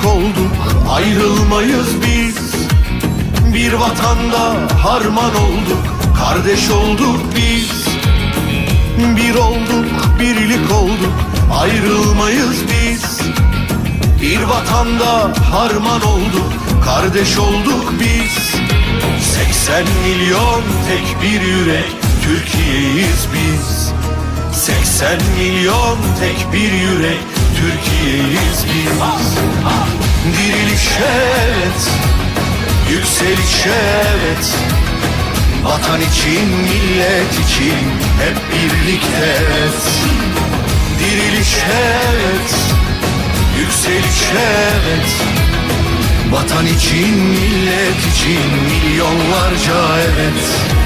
birlik olduk ayrılmayız biz. Bir vatanda harman olduk kardeş olduk biz. Bir olduk birlik olduk ayrılmayız biz. Bir vatanda harman olduk kardeş olduk biz. 80 milyon tek bir yürek Türkiye'yiz biz. 80 milyon tek bir yürek Türkiye'yiz biz. Diriliş evet Yükseliş evet. Vatan için millet için Hep birlikte evet. Diriliş evet Yükseliş evet. Vatan için millet için Milyonlarca evet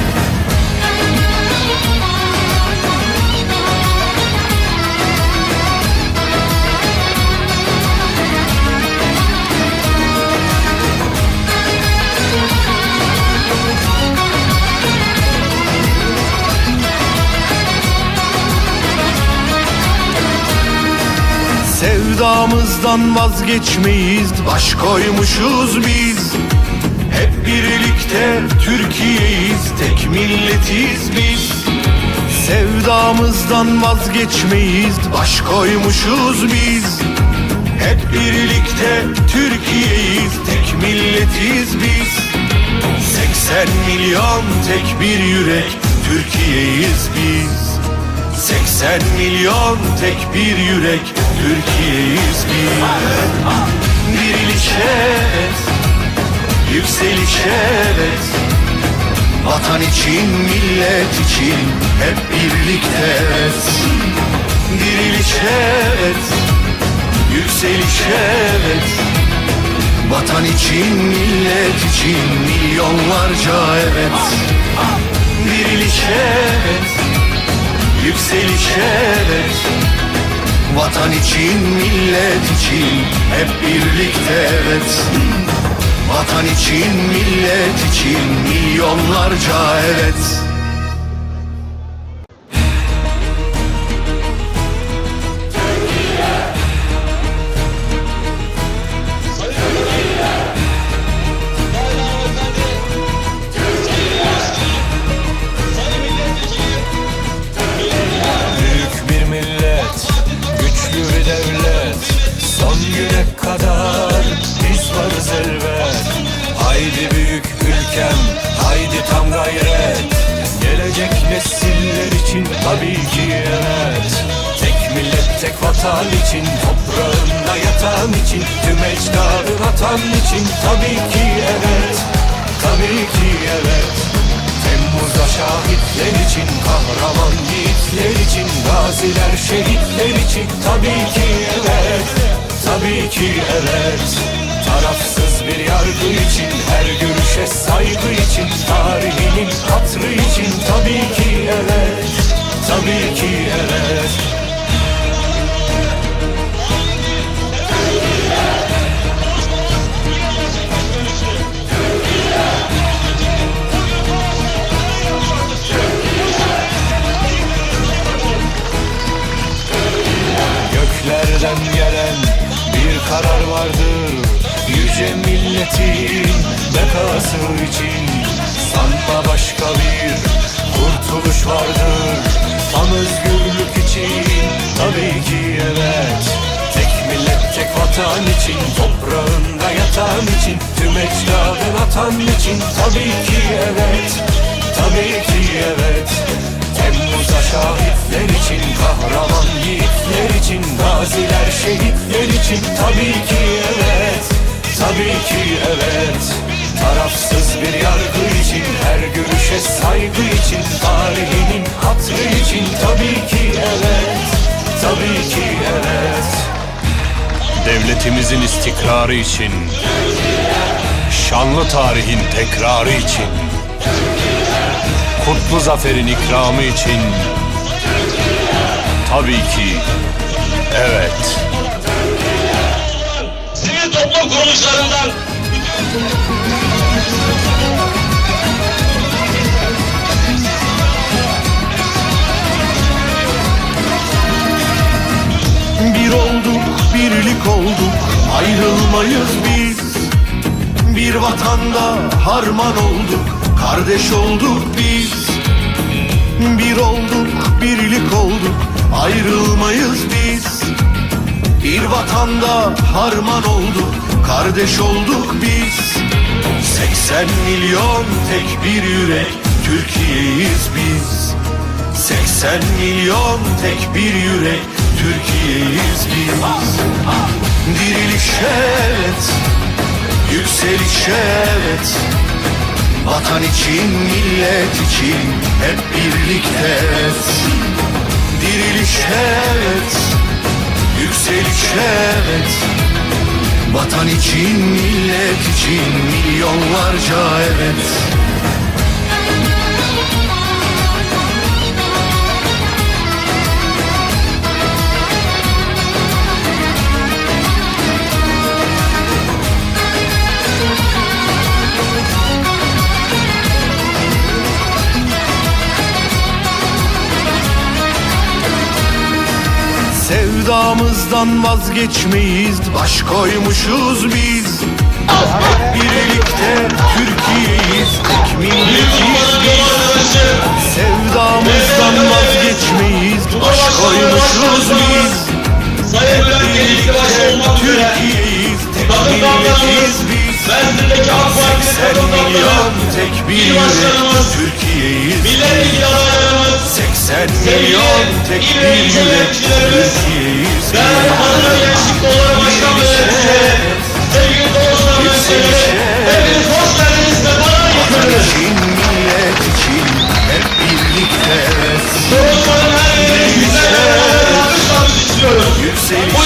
Sevdamızdan vazgeçmeyiz Baş koymuşuz biz. Hep birlikte Türkiye'yiz Tek milletiz biz. Sevdamızdan vazgeçmeyiz Baş koymuşuz biz. Hep birlikte Türkiye'yiz Tek milletiz biz. 80 milyon tek bir yürek Türkiye'yiz biz 80 milyon tek bir yürek Türkiye'yiz biz Diriliş evet Yükseliş evet. Vatan için millet için Hep birlikte evet. Diriliş evet Yükseliş evet. Vatan için millet için Milyonlarca evet. Diriliş evet Yükseliş evet Vatan için millet için Hep birlikte evet. Vatan için millet için Milyonlarca evet kahraman yiğitler için, gaziler, şehitler için tabii ki evet, tabii ki evet. Tarafsız bir yargı için, her görüşe saygı için, tarihinin hatrı için tabii ki evet, tabii ki evet. Göklerden gelen bir karar vardır. Yüce milletin bekası için Sanma başka bir kurtuluş vardır. Tam özgürlük için tabii ki evet. Tek millet tek vatan için Toprağında yatan için Tüm ecdadın atan için Tabii ki evet. Tabii ki evet Temmuz'a şahitler için Kahraman yiğitler için Gaziler şehitler için Tabii ki evet Tabii ki evet. Tarafsız bir yargı için Her görüşe saygı için Tarihinin hatrı için Tabii ki evet Tabii ki evet. Devletimizin istikrarı için Şanlı tarihin tekrarı için kutlu zaferin ikramı için. Tabii ki evet. Sivil toplum kuruluşlarından. Bir olduk, birlik olduk, ayrılmayız biz. Bir vatanda harman olduk, Kardeş olduk biz. Bir olduk birlik olduk. Ayrılmayız biz. Bir vatanda harman olduk. Kardeş olduk biz. 80 milyon tek bir yürek. Türkiye'yiz biz. 80 milyon tek bir yürek. Türkiye'yiz biz. Diriliş evet. Yükseliş evet. Vatan için, millet için hep birlikte. Evet Diriliş evet, yükseliş evet Vatan için, millet için milyonlarca evet. sevdamızdan vazgeçmeyiz Baş koymuşuz biz. Birlikte Türkiye'yiz Tek milletiyiz biz. Sevdamızdan vazgeçmeyiz Baş koymuşuz biz. Hep birlikte Türkiye'yiz Tek milletiyiz biz. 80 milyon tek bir Türkiye'yiz. Sen milyon tek bir yürek Ben Adana Gençlik Kolları Başkan Bölümcüsü Sevgili dostlar ve sevgili Hepiniz hoş geldiniz ve bana getirdiniz millet için hep birlikte. Sorunların her yeri güzel alkışlarınızı istiyorum Bu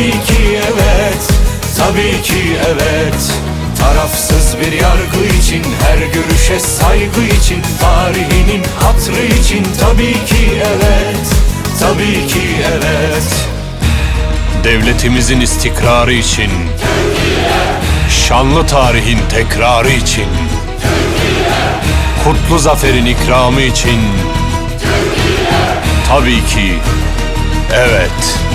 Tabii ki evet, tabii ki evet. Tarafsız bir yargı için, her görüşe saygı için Tarihinin hatrı için tabii ki evet, tabii ki evet. Devletimizin istikrarı için Şanlı tarihin tekrarı için Kutlu zaferin ikramı için Tabii ki evet.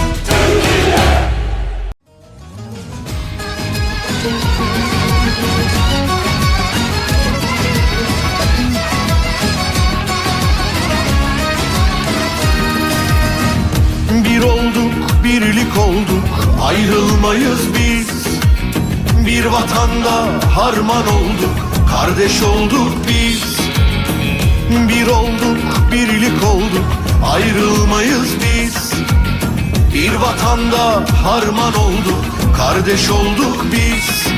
birlik olduk ayrılmayız biz. Bir vatanda harman olduk kardeş olduk biz. Bir olduk birlik olduk ayrılmayız biz. Bir vatanda harman olduk kardeş olduk biz.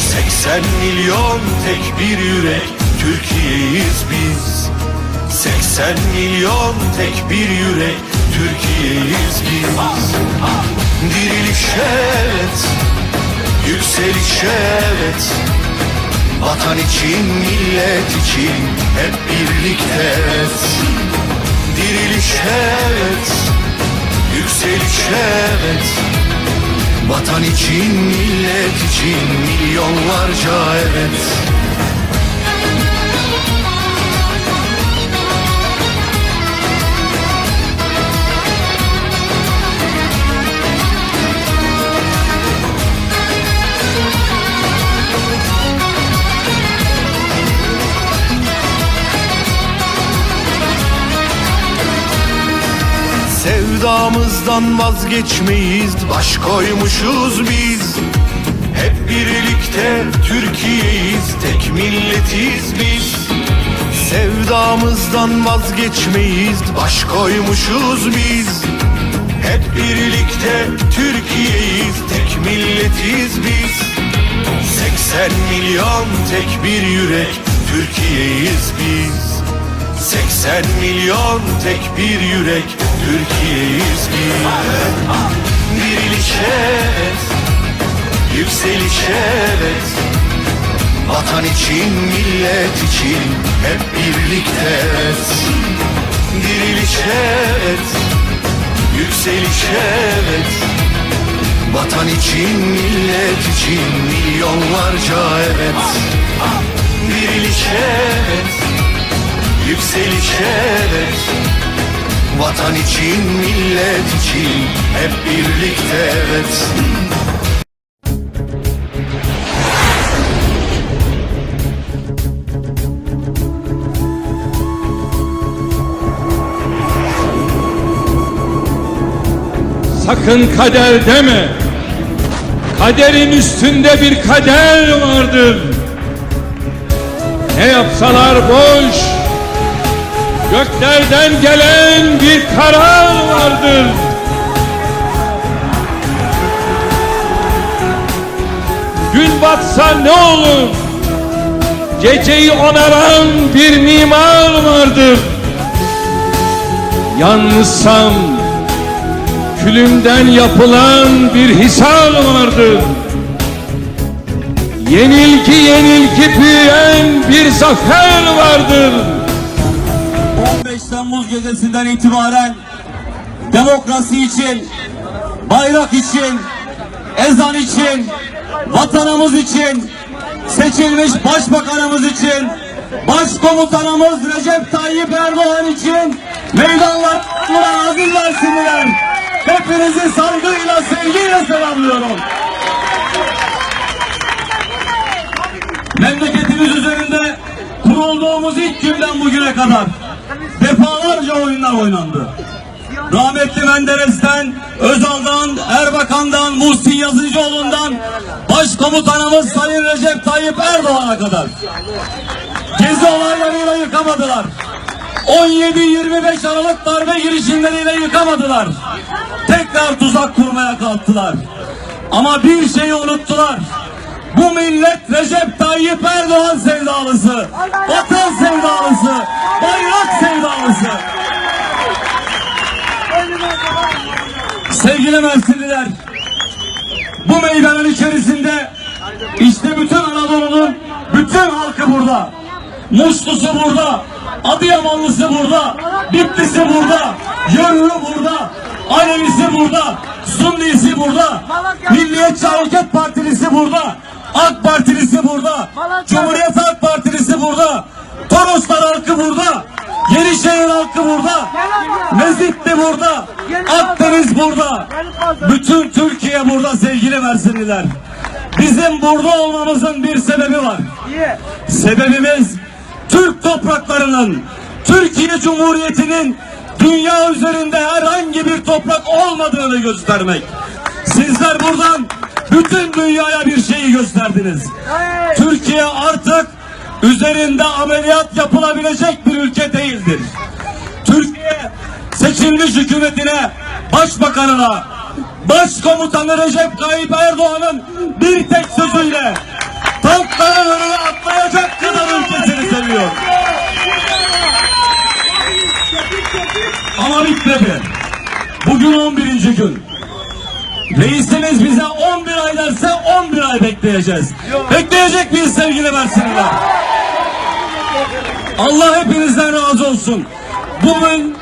80 milyon tek bir yürek Türkiye'yiz biz. 80 milyon tek bir yürek Türkiye'yiz biz. Diriliş evet, yükseliş evet Vatan için, millet için hep birlikte. Evet Diriliş evet, yükseliş evet Vatan için, millet için milyonlarca evet Sevdamızdan vazgeçmeyiz Baş koymuşuz biz. Hep birlikte Türkiye'yiz Tek milletiz biz. Sevdamızdan vazgeçmeyiz Baş koymuşuz biz. Hep birlikte Türkiye'yiz Tek milletiz biz. 80 milyon tek bir yürek Türkiye'yiz biz 80 milyon tek bir yürek Türkiye'yiz biz. Diriliş evet Yükseliş evet. Vatan için millet için Hep birlikte evet. Diriliş evet Yükseliş evet. Vatan için millet için Milyonlarca evet. Diriliş evet Yükseliş evet Vatan için, millet için Hep birlikte evet Sakın kader deme. Kaderin üstünde bir kader vardır. Ne yapsalar boş. Göklerden gelen bir karar vardır. Gün batsa ne olur? Geceyi onaran bir mimar vardır. Yalnızsam külümden yapılan bir hisar vardır. Yenilgi yenilgi büyüyen bir zafer vardır. 15 Temmuz gecesinden itibaren demokrasi için, bayrak için, ezan için, vatanımız için, seçilmiş başbakanımız için, başkomutanımız Recep Tayyip Erdoğan için meydanlarına aziz versinler. Hepinizi saygıyla, sevgiyle selamlıyorum. Memleketimiz üzerinde kurulduğumuz ilk günden bugüne kadar defalarca oyunlar oynandı. Rahmetli Menderes'ten, Özal'dan, Erbakan'dan, Muhsin Yazıcıoğlu'ndan, Başkomutanımız Sayın Recep Tayyip Erdoğan'a kadar. Gezi olaylarıyla yıkamadılar. 17-25 Aralık darbe girişimleriyle yıkamadılar. Tekrar tuzak kurmaya kalktılar. Ama bir şeyi unuttular. Bu millet Recep Tayyip Erdoğan sevdalısı, vatan sevdalısı, bayrak sevdalısı. Sevgili Mersinliler, bu meydanın içerisinde işte bütün Anadolu'nun bütün halkı burada. Muşlusu burada, Adıyamanlısı burada, Bitlisi burada, Yörüğü burada, Alevisi burada, Sunnisi burada, Milliyetçi Hareket Partilisi burada, AK Partilisi burada, Cumhuriyet Halk Partilisi burada, Toroslar halkı burada, Yenişehir halkı burada, Mezitli burada, Akdeniz burada, bütün Türkiye burada sevgili Mersinliler. Bizim burada olmamızın bir sebebi var. Sebebimiz Türk topraklarının, Türkiye Cumhuriyeti'nin dünya üzerinde herhangi bir toprak olmadığını göstermek. Sizler buradan bütün dünyaya bir şeyi gösterdiniz. Türkiye artık üzerinde ameliyat yapılabilecek bir ülke değildir. Türkiye seçilmiş hükümetine, başbakanına, başkomutanı Recep Tayyip Erdoğan'ın bir tek sözüyle tankların önüne atlayacak kadar ülkesini seviyor. Ama bitmedi. Bugün 11. gün. Reisimiz bize 11 ay derse 11 ay bekleyeceğiz. Bekleyecek miyiz sevgili Mersinliler? Allah hepinizden razı olsun. Bu,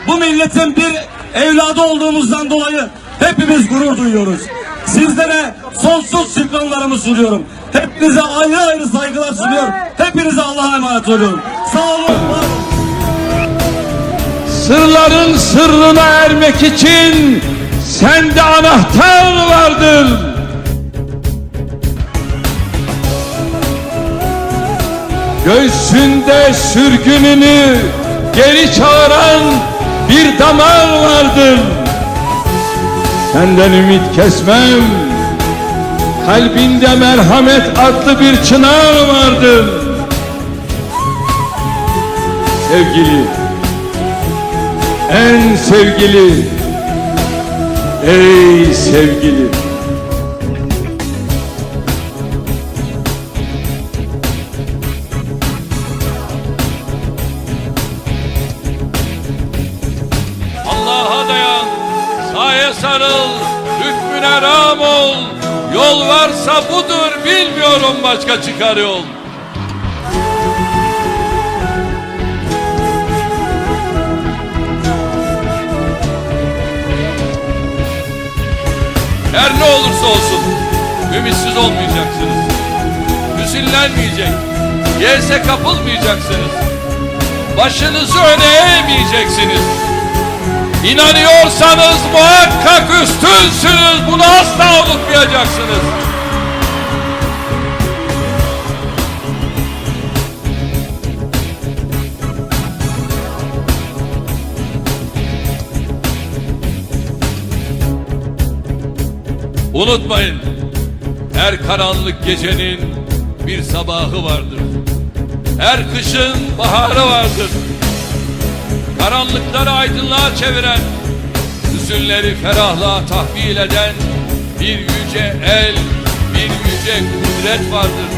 bu milletin bir evladı olduğumuzdan dolayı hepimiz gurur duyuyoruz. Sizlere sonsuz şükranlarımı sunuyorum. Hepinize ayrı ayrı saygılar sunuyor. Hepinize Allah'a emanet oluyorum. Sağ olun. Sırların sırrına ermek için sende anahtar vardır. Göğsünde sürgününü geri çağıran bir damar vardır. Senden ümit kesmem. Kalbinde merhamet adlı bir çınar vardır. Sevgili, en sevgili, ey sevgili. Allah'a dayan, saye sarıl, hükmüne ram ol. Yol varsa budur, bilmiyorum başka çıkar yol. Her ne olursa olsun, ümitsiz olmayacaksınız. Hüzünlenmeyecek, gelse kapılmayacaksınız. Başınızı öne eğmeyeceksiniz. İnanıyorsanız muhakkak üstünsünüz. Bunu asla unutmayacaksınız. Unutmayın. Her karanlık gecenin bir sabahı vardır. Her kışın baharı vardır. Karanlıkları aydınlığa çeviren, hüzünleri ferahlığa tahvil eden bir yüce el, bir yüce kudret vardır.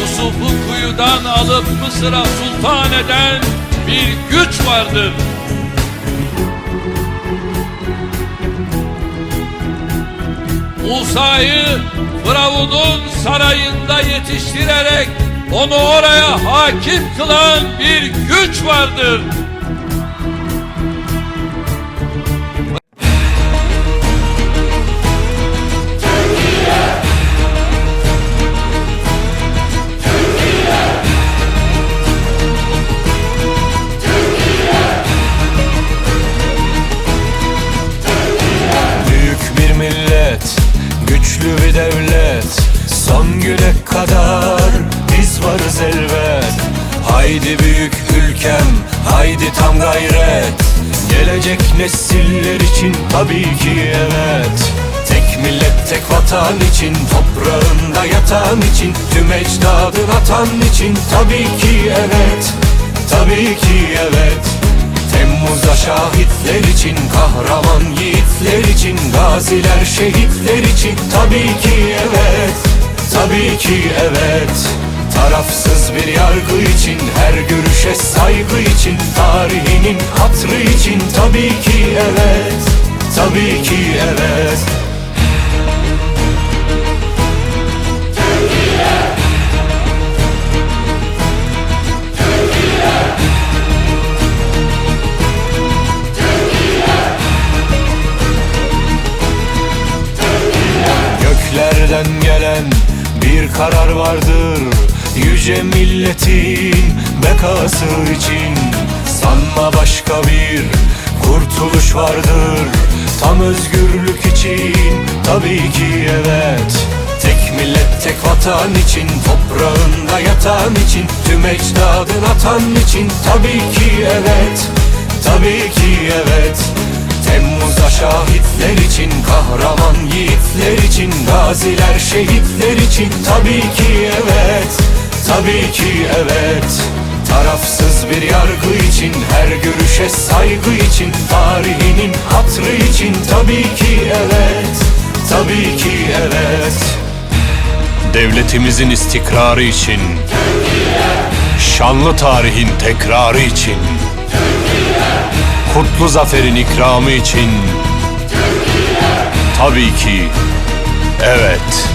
Yusuf'u kuyudan alıp Mısır'a sultan eden bir güç vardır. Musa'yı Firavun'un sarayında yetiştirerek onu oraya hakim kılan bir güç vardır. Haydi tam gayret. Gelecek nesiller için tabii ki evet. Tek millet, tek vatan için Toprağında yatan için Tüm ecdadın atan için Tabii ki evet. Tabii ki evet. Temmuz'a şahitler için Kahraman yiğitler için Gaziler şehitler için Tabii ki evet. Tabii ki evet Tarafsız bir yargı için Her görüşe saygı için Tarihinin hatrı için Tabii ki evet Tabii ki evet milletin bekası için Sanma başka bir kurtuluş vardır. Tam özgürlük için tabii ki evet. Tek millet tek vatan için Toprağında yatan için Tüm ecdadın atan için Tabii ki evet. Tabii ki evet. Temmuz Kanımıza şahitler için Kahraman yiğitler için Gaziler şehitler için Tabii ki evet Tabii ki evet Tarafsız bir yargı için Her görüşe saygı için Tarihinin hatrı için Tabii ki evet Tabii ki evet. Devletimizin istikrarı için Şanlı tarihin tekrarı için Kutlu zaferin ikramı için Tabii ki Evet